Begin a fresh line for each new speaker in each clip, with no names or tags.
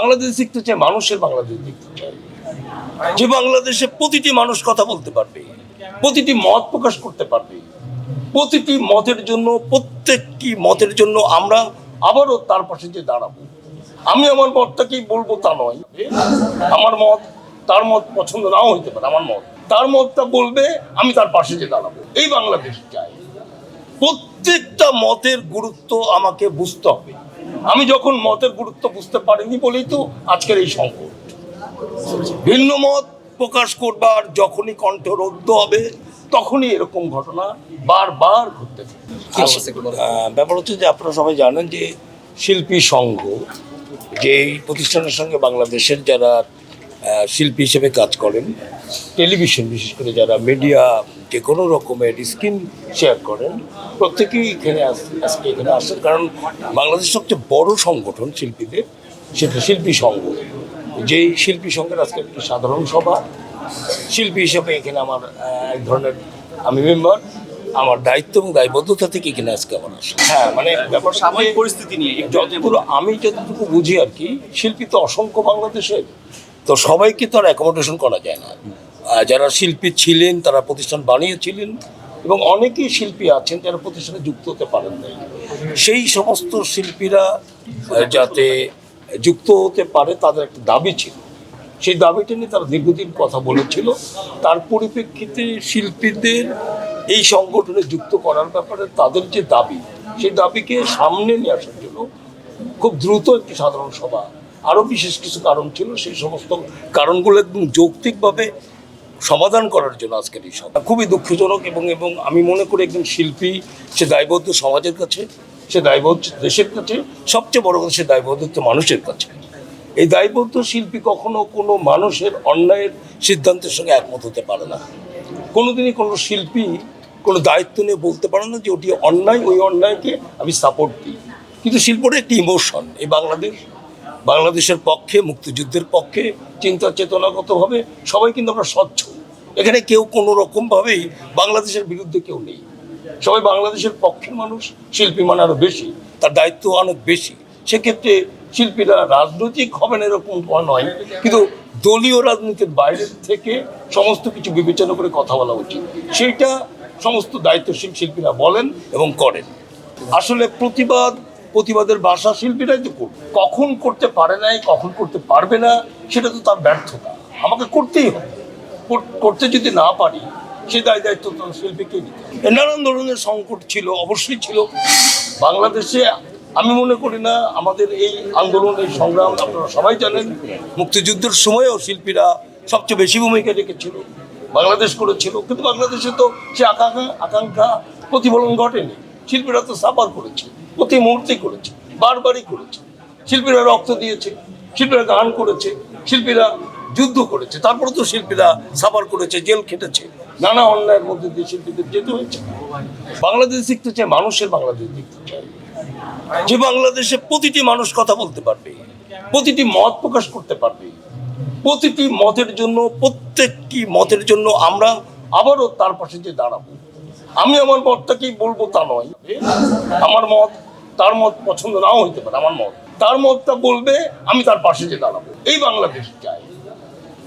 বাংলাদেশ দেখতে চাই মানুষের বাংলাদেশ দেখতে চাই যে বাংলাদেশে প্রতিটি মানুষ কথা বলতে পারবে, প্রতিটি মত প্রকাশ করতে পারবে, প্রতিটি মতের জন্য, প্রত্যেকটি মতের জন্য আমরা আবারও তার পাশে যে দাঁড়াবো। আমি আমার মতটাকেই বলব তা নয় আমার মত তার মত পছন্দ নাও হইতে পারে, আমার মত। তার মতটা বলবে, আমি তার পাশে যে দাঁড়াবো। এই বাংলাদেশ চাই। প্রত্যেকটা মতের গুরুত্ব আমাকে বুঝতে হবে। আমি যখন মতের গুরুত্ব বুঝতে পারিনি বলেই তো আজকের এই সংকট ভিন্ন মত প্রকাশ করবার যখনই কণ্ঠ রুদ্ধ হবে তখনই এরকম ঘটনা বারবার ঘটতে। আহ, ব্যাপার হচ্ছে যে আপনারা সবাই জানেন যে শিল্পী সংঘ যে এই প্রতিষ্ঠানের সঙ্গে বাংলাদেশের যারা শিল্পী হিসেবে কাজ করেন টেলিভিশন বিশেষ করে যারা মিডিয়া যে কোনো রকমের স্কিম শেয়ার করেন প্রত্যেকেই এখানে আজকে এখানে আসেন। কারণ বাংলাদেশ সবচেয়ে বড় সংগঠন শিল্পীদের সেটা শিল্পী সংঘ। যেই শিল্পী সংঘের আজকে একটি সাধারণ সভা শিল্পী হিসেবে এখানে আমার এক ধরনের আমি মেম্বার আমার দায়িত্ব এবং দায়বদ্ধতা থেকে এখানে আজকে আমার আসা। হ্যাঁ মানে ব্যাপার
সাময়িক পরিস্থিতি নিয়ে
যতগুলো আমি যতটুকু বুঝি আর কি শিল্পী তো অসংখ্য বাংলাদেশের তো সবাইকে তো আর অ্যাকোমোডেশন করা যায় না। যারা শিল্পী ছিলেন, তারা প্রতিষ্ঠান বানিয়েছিলেন এবং অনেকেই শিল্পী আছেন যারা প্রতিষ্ঠানে যুক্ত হতে পারেন নাই। সেই সমস্ত শিল্পীরা যাতে যুক্ত হতে পারে, তাদের একটা দাবি ছিল। সেই দাবিটা নিয়ে তারা দীর্ঘদিন কথা বলেছিল। তার পরিপ্রেক্ষিতে শিল্পীদের এই সংগঠনে যুক্ত করার ব্যাপারে তাদের যে দাবি, সেই দাবিকে সামনে নিয়ে আসার জন্য খুব দ্রুত একটি সাধারণ সভা, আরও বিশেষ কিছু কারণ ছিল। সেই সমস্ত কারণগুলো একদম যৌক্তিকভাবে সমাধান করার জন্য আজকের এই সভা। খুবই দুঃখজনক এবং এবং আমি মনে করি একজন শিল্পী, সে দায়বদ্ধ সমাজের কাছে, সে দায়বদ্ধ দেশের কাছে, সবচেয়ে বড় কথা সে দায়বদ্ধ মানুষের কাছে। এই দায়বদ্ধ শিল্পী কখনো কোনো মানুষের অন্যায়ের সিদ্ধান্তের সঙ্গে একমত হতে পারে না। কোনোদিনই কোনো শিল্পী কোনো দায়িত্ব নিয়ে বলতে পারে না যে ওটি অন্যায়, ওই অন্যায়কে আমি সাপোর্ট দিই। কিন্তু শিল্পটা একটি ইমোশন এই বাংলাদেশ বাংলাদেশের পক্ষে, মুক্তিযুদ্ধের পক্ষে চিন্তা চেতনাগতভাবে সবাই কিন্তু আমরা স্বচ্ছ। এখানে কেউ কোনো রকমভাবেই বাংলাদেশের বিরুদ্ধে কেউ নেই। সবাই বাংলাদেশের পক্ষের মানুষ, শিল্পী মানে আরও বেশি, তার দায়িত্ব অনেক বেশি। সেক্ষেত্রে শিল্পীরা রাজনৈতিক হবেন এরকম নয়, কিন্তু দলীয় রাজনীতির বাইরে থেকে সমস্ত কিছু বিবেচনা করে কথা বলা উচিত। সেইটা সমস্ত দায়িত্বশীল শিল্পীরা বলেন এবং করেন। আসলে প্রতিবাদ প্রতিবাদের ভাষা শিল্পীরাই তো করবে। কখন করতে পারে নাই, কখন করতে পারবে না, সেটা তো তার ব্যর্থতা। আমাকে করতেই হবে। করতে যদি না পারি, সে দায় দায়িত্ব তো শিল্পীকে নিতে নানান ধরনের সংকট ছিল, অবশ্যই ছিল। বাংলাদেশে আমি মনে করি না, আমাদের এই আন্দোলন, এই সংগ্রাম, আপনারা সবাই জানেন, মুক্তিযুদ্ধের সময়ও শিল্পীরা সবচেয়ে বেশি ভূমিকা রেখেছিল। বাংলাদেশ করেছিল, কিন্তু বাংলাদেশে তো সে আকাঙ্ক্ষা আকাঙ্ক্ষা প্রতিফলন ঘটেনি। শিল্পীরা তো সাফার করেছে প্রতি মুহূর্তেই করেছে, বারবারই করেছে। শিল্পীরা রক্ত দিয়েছে, শিল্পীরা গান করেছে, শিল্পীরা যুদ্ধ করেছে, তারপরে তো শিল্পীরা সাফার করেছে, জেল খেটেছে, নানা অন্যায়ের মধ্যে দিয়ে শিল্পীদের যেতে হয়েছে। বাংলাদেশ দেখতে চাই মানুষের বাংলাদেশ দেখতে চায়। যে বাংলাদেশে প্রতিটি মানুষ কথা বলতে পারবে, প্রতিটি মত প্রকাশ করতে পারবে, প্রতিটি মতের জন্য, প্রত্যেকটি মতের জন্য আমরা আবারও তার পাশে যে দাঁড়াবো। আমি আমার মতটাকেই বলব তা নয়। আমার মত, তার মত পছন্দ নাও হইতে পারে, আমার মত। তার মতটা বলবে, আমি তার পাশে যে দাঁড়াবো। এই বাংলাদেশ চাই।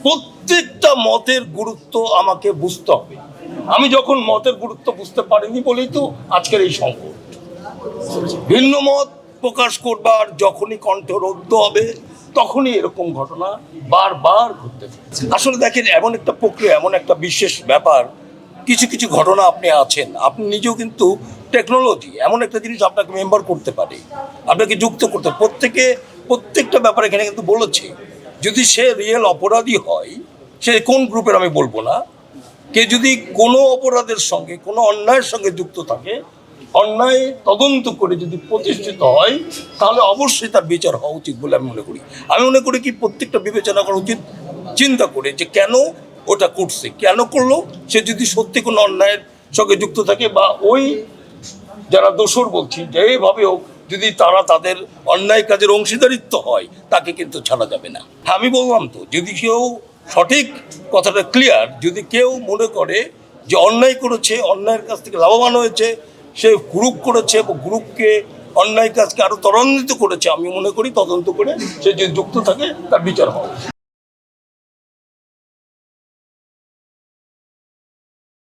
প্রত্যেকটা মতের গুরুত্ব আমাকে বুঝতে হবে। আমি যখন মতের গুরুত্ব বুঝতে পারিনি বলেই তো আজকের এই সংকট। ভিন্ন মত প্রকাশ করবার যখনই কণ্ঠ রুদ্ধ হবে, তখনই এরকম ঘটনা বারবার ঘটতে আসলে দেখেন, এমন একটা প্রক্রিয়া, এমন একটা বিশেষ ব্যাপার কিছু কিছু ঘটনা আপনি আছেন, আপনি নিজেও কিন্তু টেকনোলজি এমন একটা জিনিস আপনাকে মেম্বার করতে পারে। আপনাকে যুক্ত করতে প্রত্যেকে, প্রত্যেকটা ব্যাপারে এখানে কিন্তু বলেছে, যদি সে রিয়েল অপরাধী হয়, সে কোন গ্রুপের আমি বলব না। কে যদি কোনো অপরাধের সঙ্গে, কোনো অন্যায়ের সঙ্গে যুক্ত থাকে, অন্যায় তদন্ত করে যদি প্রতিষ্ঠিত হয়, তাহলে অবশ্যই তার বিচার হওয়া উচিত বলে আমি মনে করি। আমি মনে করি কি, প্রত্যেকটা বিবেচনা করা উচিত, চিন্তা করে যে কেন ওটা করছে। কেন করল? সে যদি সত্যি কোনো অন্যায়ের সঙ্গে যুক্ত থাকে বা ওই যারা দোষর বলছি যেভাবে হোক যদি তারা তাদের অন্যায় কাজের অংশীদারিত্ব হয় তাকে কিন্তু ছাড়া যাবে না। হ্যাঁ, আমি বললাম তো যদি কেউ সঠিক কথাটা ক্লিয়ার যদি কেউ মনে করে যে অন্যায় করেছে অন্যায়ের কাছ থেকে লাভবান হয়েছে সে গ্রুপ করেছে এবং গ্রুপকে অন্যায় কাজকে আরও ত্বরান্বিত করেছে আমি মনে করি তদন্ত করে সে যদি যুক্ত থাকে তার বিচার উচিত।